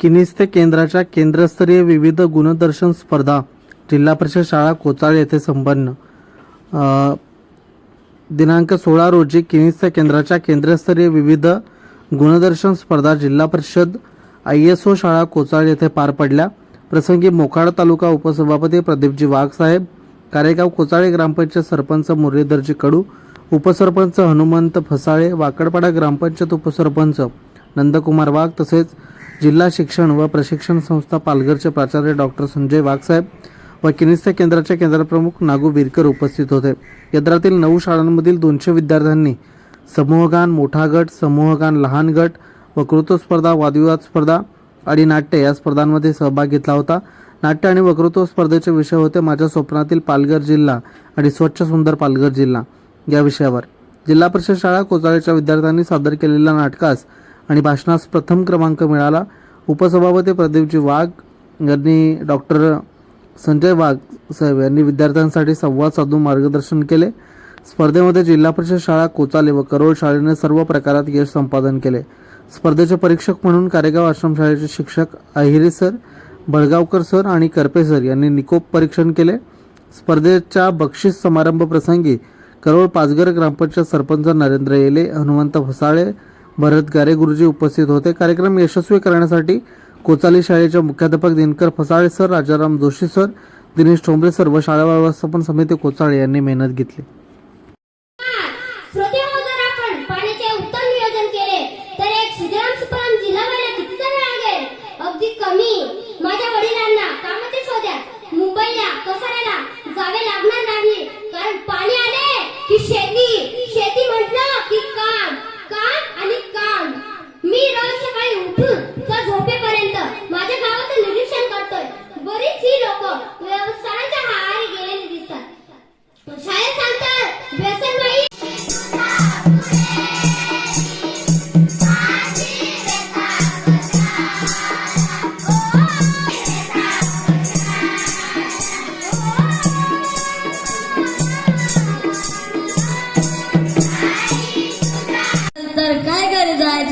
किनिस्ते केंद्राच्या केंद्रस्तरीय विविध गुणदर्शन स्पर्धा जिल्हा परिषद शाळा कोचाळ येथे संपन्न. दिनांक सोळा रोजी किनिस्ते केंद्राच्या केंद्रस्तरीय विविध गुणदर्शन स्पर्धा जिल्हा परिषद आय एस ओ शाळा कोचाळ येथे पार पडल्या. प्रसंगी मोखाड तालुका उपसभापती प्रदीपजी वाघसाहेब कारेगाव कोचाळे ग्रामपंचायत सरपंच मुरलीधरजी कडू उपसरपंच हनुमंत फसाळे वाकडपाडा ग्रामपंचायत उपसरपंच नंदकुमार वाघ तसेच जिल्हा शिक्षण व प्रशिक्षण संस्था पालघरचे प्राचार्य डॉक्टर संजय वाघसाहेब व किनिस्ते केंद्राचे केंद्रप्रमुख नागू विरकर उपस्थित होते. केंद्रातील नऊ शाळांमधील दोनशे विद्यार्थ्यांनी समूहगान मोठा गट समूहगान लहान गट वक्तृत्व स्पर्धा वादविवाद स्पर्धा आणि नाट्य या स्पर्धांमध्ये सहभाग घेतला होता. नाट्य आणि वक्तृत्व स्पर्धेचे विषय होते माझ्या स्वप्नातील पालघर जिल्हा आणि स्वच्छ सुंदर पालघर जिल्हा. या विषयावर जिल्हा परिषद शाळा कोचाळेच्या विद्यार्थ्यांनी सादर केलेल्या नाटकास आणि भाषणास प्रथम क्रमांक मिळाला. उपसभापती प्रदीपजी वाघ यांनी डॉक्टर संजय वाघ साहेब यांनी विद्यार्थ्यांसाठी संवाद साधून मार्गदर्शन केले. स्पर्धेमध्ये जिल्हा परिषद शाळा कोचाले व करोळ शाळेने सर्व प्रकारात यश संपादन केले. स्पर्धेचे परीक्षक म्हणून कारेगाव आश्रमशाळेचे शिक्षक अहिरे सर बळगावकर सर आणि करपे सर यांनी निकोप परीक्षण केले. स्पर्धेच्या बक्षीस समारंभ प्रसंगी करोळ पाचघर ग्रामपंचायत सरपंच नरेंद्र येले हनुमंत फसाळे भरत गारे गुरुजी उपस्थित होते. कार्यक्रम यशस्वी करण्यासाठी कोचाली शाळेच्या मुख्याध्यापक Dinkar Phasale sir Rajaram Joshi sir Dinesh Thombare sir व शाळा व्यवस्थापन समिती कोचाळे यांनी मेहनत घेतली. उत्तम नियोजन केले तर एक सुजलाम सुफलाम जिल्हा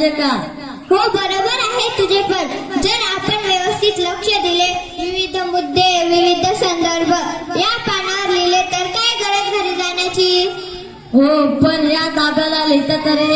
घरी का हो बरोबर आहे तुझे पण. जर आपण व्यवस्थित लक्ष दिले विविध मुद्दे विविध संदर्भ या पानावर लिहिले तर काय गरज घरी जाण्याची? हो पण या ताब्याला लिहिता तरी